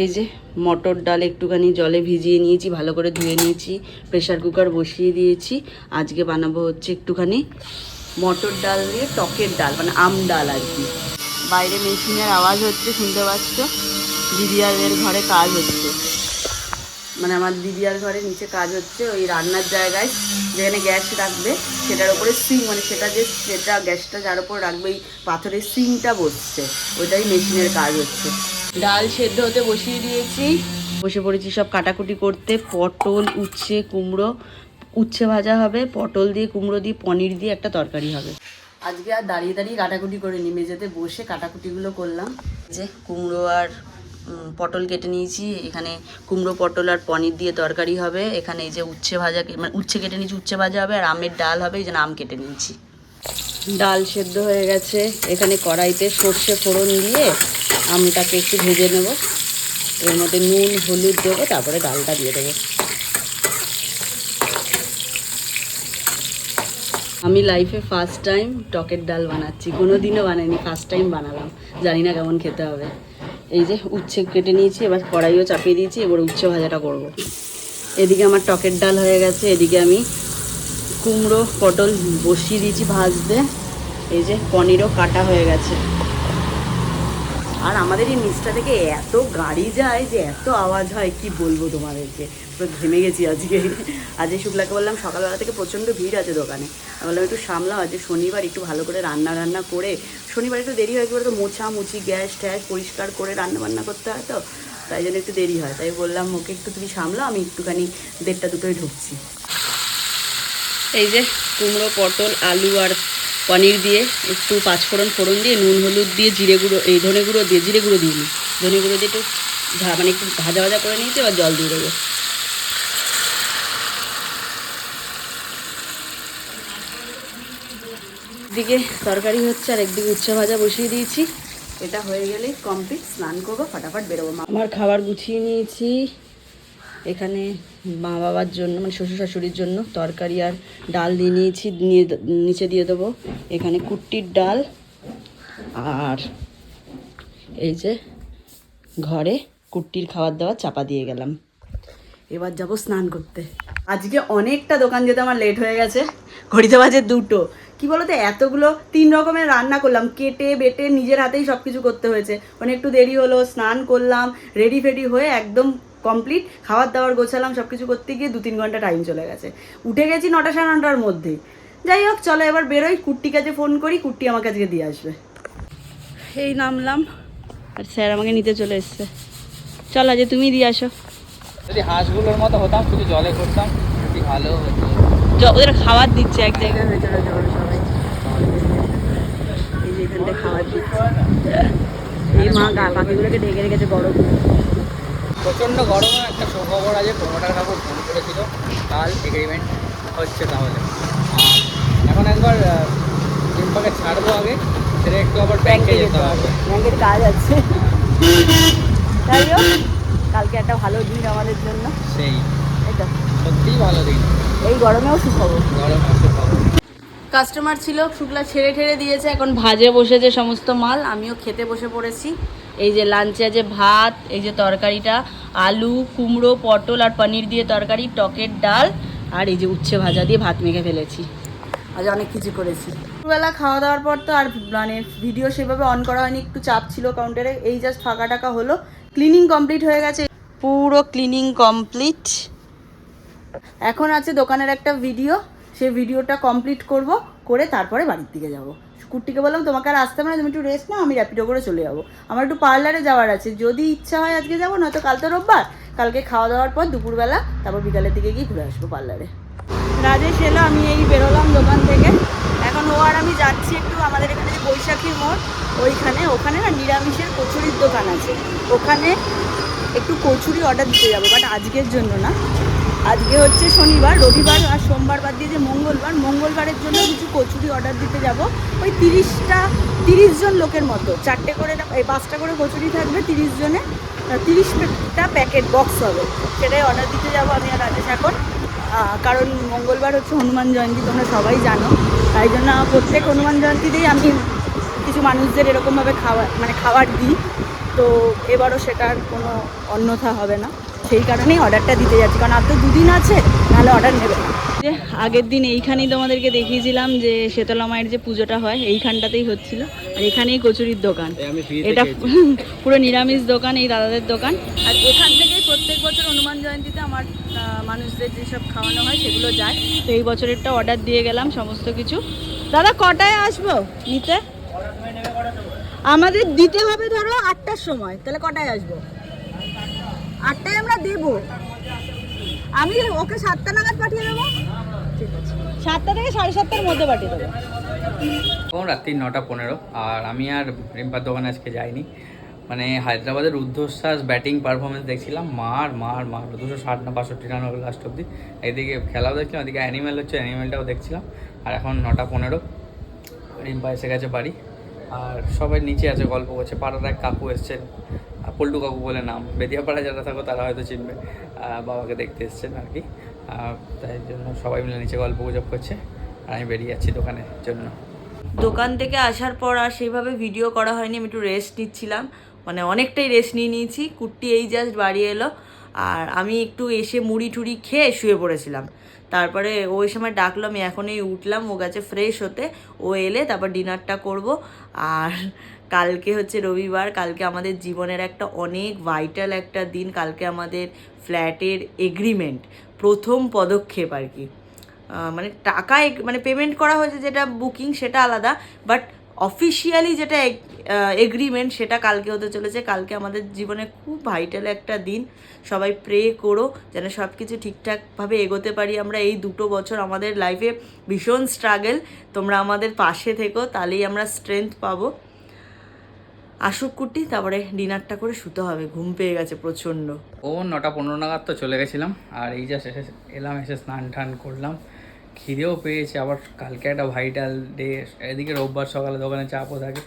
এই যে মটর ডাল একটুখানি জলে ভিজিয়ে নিয়েছি, ভালো করে ধুয়ে নিয়েছি প্রেশার কুকার বসিয়ে দিয়েছি। আজকে বানাবো হচ্ছে একটুখানি মটর ডাল দিয়ে টকের ডাল মানে আম ডাল আর কি। বাইরে মেশিনের আওয়াজ হচ্ছে, শুনতে পাচ্ছ? দিদিয়ারের ঘরে কাজ হচ্ছে। মানে আমার দিদিয়ার ঘরে নিচে কাজ হচ্ছে, ওই রান্নার জায়গায়। যেখানে গ্যাস রাখবে, সেটার উপরে সিং মানে সেটা যে, সেটা গ্যাসটা যার উপর রাখবে, ওই পাথরের সিংটা বসছে। ওইটাই মেশিনের কাজ হচ্ছে। ডাল সেদ্ধ হতে বসিয়ে দিয়েছি। বসে পড়েছি সব কাটাকুটি করতে। পটল, উচ্ছে, কুমড়ো। উচ্ছে ভাজা হবে। পটল দিয়ে কুমড়ো দিয়ে, পনির দিয়ে একটা তরকারি হবে। আজকে আর দাঁড়িয়ে দাঁড়িয়ে কাটাকুটি করে নি মেঝেতে বসে কাটাকুটিগুলো করলাম। যে কুমড়ো আর পটল কেটে নিয়েছি। এখানে কুমড়ো, পটল আর পনির দিয়ে তরকারি হবে। এখানে এই যে উচ্ছে ভাজা মানে উচ্ছে কেটে নিয়েছি, উচ্ছে ভাজা হবে আর আমের ডাল হবে। এই যে আম কেটে নিয়েছি। ডাল সেদ্ধ হয়ে গেছে। এখানে কড়াইতে সর্ষে ফোড়ন দিয়ে আমটাকে একটু ভেজে নেব। এর মধ্যে নুন, হলুদ দেবো, তারপরে ডালটা দিয়ে দেবো। আমি লাইফে ফার্স্ট টাইম টকের ডাল বানাচ্ছি। কোনো দিনও বানাইনি ফার্স্ট টাইম বানালাম। জানি না কেমন খেতে হবে। এই যে উচ্ছে কেটে নিয়েছি, এবার কড়াইও চাপিয়ে দিয়েছি, এবার উচ্ছে ভাজাটা করব। এদিকে আমার টকের ডাল হয়ে গেছে, এদিকে আমি কুমড়ো, পটল বসিয়ে দিয়েছি ভাজতে। এই যে পনিরও কাটা হয়ে গেছে। আর আমাদের এই নিচটা থেকে এত গাড়ি যায় যে এত আওয়াজ হয়, কি বলব তোমাদেরকে? পুরো ঘেমে গেছি আজকে। আজকে শুক্লাকে বললাম, সকালবেলা থেকে প্রচণ্ড ভিড় আছে দোকানে। বললাম, একটু সামলাও আজকে শনিবার, একটু ভালো করে রান্না রান্না করে। শনিবার একটু দেরি হয় কি বলতো মোছা মুছি গ্যাস ট্যাস পরিষ্কার করে রান্না বান্না করতে হয় তো, তাই জন্য একটু দেরি হয়। তাই বললাম, ওকে, একটু তুমি সামলাও, আমি একটুখানি দেড়টা দুটোই ঢুকছি। এই যে কুমড়ো, পটল, আলু আর পনির দিয়ে একটু পাঁচফোড়ন ফোড়ন দিয়ে, নুন, হলুদ দিয়ে, জিরে গুঁড়ো, এই ধনে গুঁড়ো দিয়ে, জিরে গুঁড়ো দিয়ে নিই ধনে গুঁড়ো দিয়ে একটু মানে একটু ভাজা ভাজা করে নিয়েছি, এবার জল দিয়ে দেবো। দিকে তরকারি হচ্ছে আর একদিকে উচ্ছে ভাজা বসিয়ে দিয়েছি। এটা হয়ে গেলে কমপ্লিট স্নান করব, ফটাফট বেরোবো। আমার খাবার গুছিয়ে নিয়েছি। এখানে মা বাবার জন্য মানে শ্বশুর শাশুড়ির জন্য তরকারি আর ডাল দিয়ে নিয়েছি, নিয়ে নিচে দিয়ে দেবো। এখানে কুট্টির ডাল আর এই যে ঘরে কুট্টির খাবার দাবার চাপা দিয়ে গেলাম। এবার যাব স্নান করতে। আজকে অনেকটা দোকান যেতে আমার লেট হয়ে গেছে। ঘড়িতে বাজে দুটো। কি বলতো, এতগুলো তিন রকমের রান্না করলাম। কেটে, বেটে নিজের হাতেই সব কিছু করতে হয়েছে। মানে একটু দেরি হলো, স্নান করলাম রেডি ফেডি হয়ে একদম কমপ্লিট খাবার দাবার গোছালাম সব কিছু করতে গিয়ে দু তিন ঘণ্টা টাইম চলে গেছে। উঠে গেছি নটা সাড়ে নটার মধ্যে। যাই হোক চলো এবার বেরোই কুট্টি কাছে ফোন করি কুট্টি আমাকে আজকে দিয়ে আসবে। এই নামলাম আর স্যার আমাকে নিতে চলে এসছে। চল আজ তুমি দিয়ে আসো। যদি হাঁসগুলোর মতো হতাম শুধু জলে করতাম ভালো হতো। ওদের খাবার দিচ্ছে এক জায়গায়। হয়ে চলে জল সবাই। এই যে এখানটা খাবার দিচ্ছে। এই মা গা পাখিগুলোকে ঢেকে রেখেছে গরম প্রচণ্ড গরমে একটা সুখবর আছে প্রমোটার কাপড় ফোন করেছিল। কাল এগ্রিমেন্ট হচ্ছে তাহলে। আর এখন একবার ডিম্পাকে ছাড়বো আগে সেটা একটু আবার ব্যাংকে যেতে হবে। ব্যাংকের কাজ আছে। তাই হোক কালকে একটা ভালো দিন আমাদের জন্য। সেই। এটা সত্যিই ভালো দিন। এই গরমেও সুখবর। গরম সুখবর। কাস্টমার ছিল শুক্লা ছেড়ে ঠেড়ে দিয়েছে এখন ভাজে বসেছে সমস্ত মাল। আমিও খেতে বসে পড়েছি। এই যে লাঞ্চে আছে ভাত এই যে তরকারিটা আলু কুমড়ো পটল আর পনির দিয়ে তরকারি টকের ডাল আর এই যে উচ্ছে ভাজা দিয়ে ভাত মেখে ফেলেছি। আজ অনেক কিছু করেছি। দুপুরবেলা খাওয়া দাওয়ার পর তো আর মানে ভিডিও সেভাবে অন করা হয়নি একটু চাপ ছিল কাউন্টারে এই জাস্ট ফাঁকা টাকা হলো। ক্লিনিং কমপ্লিট হয়ে গেছে। পুরো ক্লিনিং কমপ্লিট এখন আছে দোকানের একটা ভিডিও সেই ভিডিওটা কমপ্লিট করব করে তারপরে বাড়ির দিকে যাব। কুর্তিকে বললাম, তোমাকে আর আসতে হবে না, তুমি একটু রেস্ট নাও, আমি র্যাপিডো করে চলে যাব। আমার একটু পার্লারে যাওয়ার আছে, যদি ইচ্ছা হয় আজকে যাব, নয়তো কাল তো রোববার। কালকে খাওয়া দাওয়ার পর দুপুরবেলা, তারপর বিকালের দিকে গিয়ে ঘুরে আসব পার্লারে রাজেশ এলো, আমি এই বেরোলাম দোকান থেকে। এখন ও আর আমি যাচ্ছি একটু আমাদের এখানে যে বৈশাখীর মোড়, ওইখানে, ওখানে না নিরামিষের কচুরির দোকান আছে। ওখানে একটু কচুরি অর্ডার দিতে যাব বাট আজকের জন্য না। আজকে হচ্ছে শনিবার, রবিবার আর সোমবার বাদ দিয়ে যে মঙ্গলবার, মঙ্গলবারের জন্য কিছু কচুরি অর্ডার দিতে যাব। ওই তিরিশটা, তিরিশ জন লোকের মতো। চারটে করে এই পাঁচটা করে কচুরি থাকবে তিরিশ জনে। তিরিশটা প্যাকেট বক্স হবে। সেটাই অর্ডার দিতে যাব আমি আর রাজেশ এখন। কারণ মঙ্গলবার হচ্ছে হনুমান জয়ন্তী, তোমরা সবাই জানো। তাই জন্য প্রত্যেক হনুমান জয়ন্তীতেই আমি কিছু মানুষদের এরকমভাবে খাওয়া মানে খাবার দিই। তো এবারও সেটার কোনো অন্যথা হবে না। সেই কারণেই অর্ডারটা দিতে যাচ্ছি। কারণ আর তো দুদিন আছে নাহলে অর্ডার নেবে। যে আগের দিন এইখানেই তোমাদেরকে দেখিয়েছিলাম যে শীতলা মায়ের যে পুজোটা হয় এইখানটাতেই হচ্ছিল। আর এখানেই কচুরির দোকান। এটা পুরো নিরামিষ দোকান এই দাদাদের দোকান। আর এখান থেকেই প্রত্যেক বছর হনুমান জয়ন্তীতে আমার মানুষদের যেসব খাওয়ানো হয় সেগুলো যায়। তো এই বছরেরটা অর্ডার দিয়ে গেলাম সমস্ত কিছু। দাদা কটায় আসব নিতে? আমাদের দিতে হবে ধরো আটটার সময় তাহলে কটায় আসব? আটটায় আমরা দেবো। আমি ওকে সাতটা নাগাদ পাঠিয়ে দেবো। ঠিক আছে সাতটা থেকে সাড়ে সাতটার মধ্যে পাঠিয়ে দেবো। এখন রাত্রি নটা পনেরো আর আমি আর রিম্পার দোকানে আজকে যাইনি। মানে হায়দ্রাবাদের রুদ্ধশ্বাস ব্যাটিং পারফরমেন্স দেখছিলাম মার মার মার দুশো ষাট না বাষট্টি রান হলো লাস্ট অব্দি এদিকে খেলাও দেখছিলাম এদিকে অ্যানিমেল হচ্ছে অ্যানিমেলটাও দেখছিলাম। আর এখন নটা পনেরো রিম্পা এসে গেছে বাড়ি। আর সবাই নিচে আছে, গল্প করছে। পাড়ার এক কাকু এসছেন পল্টু কাকু বলে নাম। বেদিয়াপাড়া যারা থাকো তারা হয়তো চিনবে। বাবাকে দেখতে এসছেন আর কি। তাই জন্য সবাই মিলে নিচে গল্প গুজব করছে, আর আমি বেরিয়ে যাচ্ছি দোকানের জন্য। দোকান থেকে আসার পর আর সেইভাবে ভিডিও করা হয়নি, আমি একটু রেস্ট নিচ্ছিলাম। মানে অনেকটাই রেস্ট নিয়ে নিয়েছি। কুর্তি এই জাস্ট বাড়ি এলো, আর আমি একটু এসে মুড়ি টুড়ি খেয়ে শুয়ে পড়েছিলাম। তারপরে ওই সময় ডাকলো, আমি এখনই উঠলাম, ও গেছে ফ্রেশ হতে। ও এলে তারপর ডিনারটা করব। আর কালকে হচ্ছে রবিবার, কালকে আমাদের জীবনের একটা অনেক ভাইটাল একটা দিন, কালকে আমাদের ফ্ল্যাটের এগ্রিমেন্ট প্রথম পদক্ষেপ আর কি। মানে টাকা মানে পেমেন্ট করা হয়েছে যেটা বুকিং সেটা আলাদা বাট অফিসিয়ালি যেটা এগ্রিমেন্ট সেটা কালকে হতে চলেছে। কালকে আমাদের জীবনে খুব ভাইটাল একটা দিন। সবাই প্রে করো যেন সব কিছু ঠিকঠাকভাবে এগোতে পারি। আমরা এই দুটো বছর আমাদের লাইফে ভীষণ স্ট্রাগল তোমরা আমাদের পাশে থেকো, তাহলেই আমরা স্ট্রেংথ পাবো। আসুক কুটি তারপরে ডিনারটা করে শুতে হবে। ঘুম পেয়ে গেছে প্রচণ্ড। ও নটা পনেরো নাগাদ তো চলে গেছিলাম। আর এই জাস্ট এসে এলাম, এসে স্নান টান করলাম। খিদেও পেয়েছে। আবার কালকে একটা ভাইটাল ডে এদিকে রোববার সকালে দোকানে চাপও থাকে।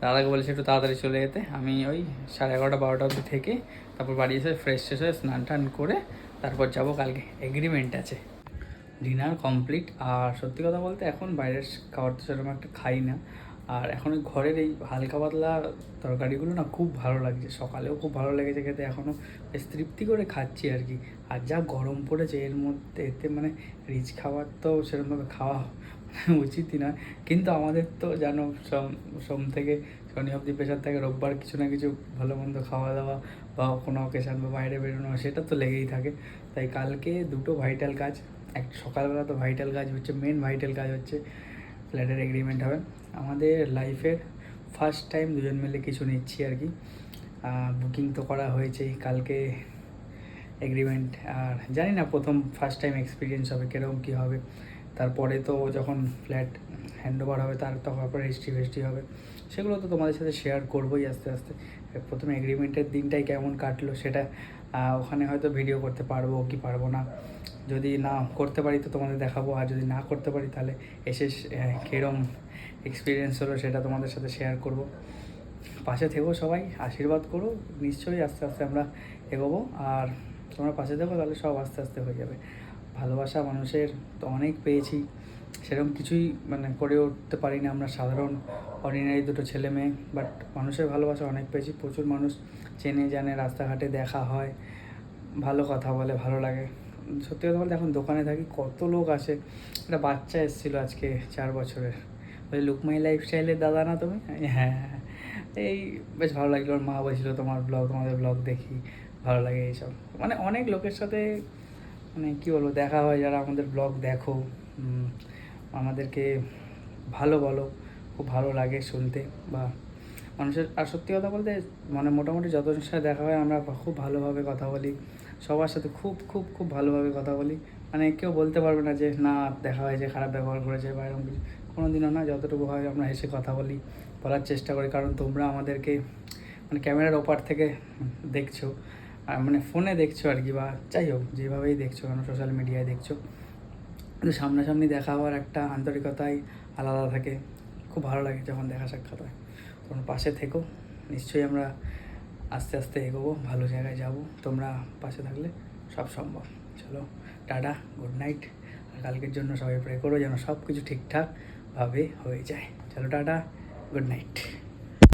দাদাকে বলেছে, একটু তাড়াতাড়ি চলে যেতে। আমি ওই সাড়ে এগারোটা, বারোটা অবধি থেকে তারপর বাড়ি এসে ফ্রেশ শেষ হয়ে স্নান টান করে তারপর যাব। কালকে এগ্রিমেন্ট আছে। ডিনার কমপ্লিট আর সত্যি কথা বলতে এখন বাইরের খাবার তো সেরকম একটা খাই না। আর এখন ওই ঘরের এই হালকা পাতলা তরকারিগুলো না খুব ভালো লাগছে। সকালেও খুব ভালো লেগেছে খেতে এখনও বেশ তৃপ্তি করে খাচ্ছি আর কি। আর যা গরম পড়েছে, এর মধ্যে এতে মানে রিচ খাবার তো সেরকমভাবে খাওয়া উচিতই নয়। কিন্তু আমাদের তো জানো, সোম সোম থেকে শনি অবধি প্রেশার থাকে, রোববার কিছু না কিছু ভালো মন্দ খাওয়া দাওয়া বা কোনো অকেশান বা বাইরে বেরোনো, সেটা তো লেগেই থাকে। তাই কালকে দুটো ভাইটাল কাজ, এক সকালবেলা তো ভাইটাল কাজ হচ্ছে মেন ভাইটাল কাজ হচ্ছে ফ্ল্যাটের এগ্রিমেন্ট হবে। আমাদের লাইফের ফার্স্ট টাইম দুজন মিলে কিছু নিচ্ছি আর কি। বুকিং তো করা হয়েছেই, কালকে এগ্রিমেন্ট আর জানি না প্রথম ফার্স্ট টাইম এক্সপিরিয়েন্স হবে, কীরকম কী হবে। তারপরে তো যখন ফ্ল্যাট হ্যান্ড ওভার হবে, তার তখন পরে রেজিস্ট্রি ফেস্ট্রি হবে। সেগুলো তো তোমাদের সাথে শেয়ার করবোই আস্তে আস্তে। প্রথমে এগ্রিমেন্টের দিনটাই কেমন কাটলো সেটা ওখানে হয়তো ভিডিও করতে পারব কি পারব না। যদি না করতে পারি তো তোমাদের দেখাবো, আর যদি না করতে পারি তাহলে এসে কিরম এক্সপিরিয়েন্স হলো, সেটা তোমাদের সাথে শেয়ার করব। পাশে থেকো সবাই, আশীর্বাদ করো, নিশ্চয়ই আস্তে আস্তে আমরা এগোবো। আর তোমরা পাশে থেকো, তাহলে সব আস্তে আস্তে হয়ে যাবে। ভালোবাসা মানুষের তো অনেক পেয়েছি, সেরকম কিছুই মানে করে উঠতে পারি না আমরা সাধারণ অর্ডিনারি দুটো ছেলে মেয়ে। বাট মানুষের ভালোবাসা অনেক পেয়েছি, প্রচুর মানুষ চেনে জানে, রাস্তাঘাটে দেখা হয়, ভালো কথা বলে, ভালো লাগে। সত্যি কথা বলতে এখন দোকানে থাকি, কত লোক আসে। একটা বাচ্চা এসেছিল আজকে চার বছরের। বলে লুকমাই লাইফস্টাইলের দাদা না তুমি? হ্যাঁ হ্যাঁ এই বেশ ভালো লাগল ওর মা বলছিল তোমার ব্লগ তোমাদের ব্লগ দেখি, ভালো লাগে এইসব। মানে অনেক লোকের সাথে মানে কী বলব, দেখা হয় যারা আমাদের ব্লগ দেখো আমাদেরকে ভালো বলো, খুব ভালো লাগে শুনতে বা মানুষের, আর সত্যি কথা বলতে মানে মোটামুটি যতজনের সাথে দেখা হয় আমরা খুব ভালোভাবে কথা বলি, সবার সাথে খুব খুব খুব ভালোভাবে কথা বলি। মানে কেউ বলতে পারবে না যে, না, দেখা হয়েছে, খারাপ ব্যবহার করেছে বা এরকম কিছু। কোনো দিনও না, যতটুকু হয় আমরা হেসে কথা বলি, বলার চেষ্টা করি। কারণ তোমরা আমাদেরকে মানে ক্যামেরার ওপার থেকে দেখছ, আর মানে ফোনে দেখছ আর কি, বা যাই হোক, যেভাবেই দেখছ কেন, সোশ্যাল মিডিয়ায় দেখছ। কিন্তু সামনাসামনি দেখা হওয়ার একটা আন্তরিকতাই আলাদা থাকে। খুব ভালো লাগে যখন দেখা সাক্ষাৎ হয়। তোমরা পাশে থেকো, নিশ্চয়ই আমরা আস্তে আস্তে এগোবো, ভালো জায়গায় যাব। তোমরা পাশে থাকলে সব সম্ভব। চলো, টাটা, গুড নাইট। আর কালকের জন্য সবাই প্রে করো যেন সব কিছু ঠিকঠাকভাবে হয়ে যায়। চলো টাটা গুড নাইট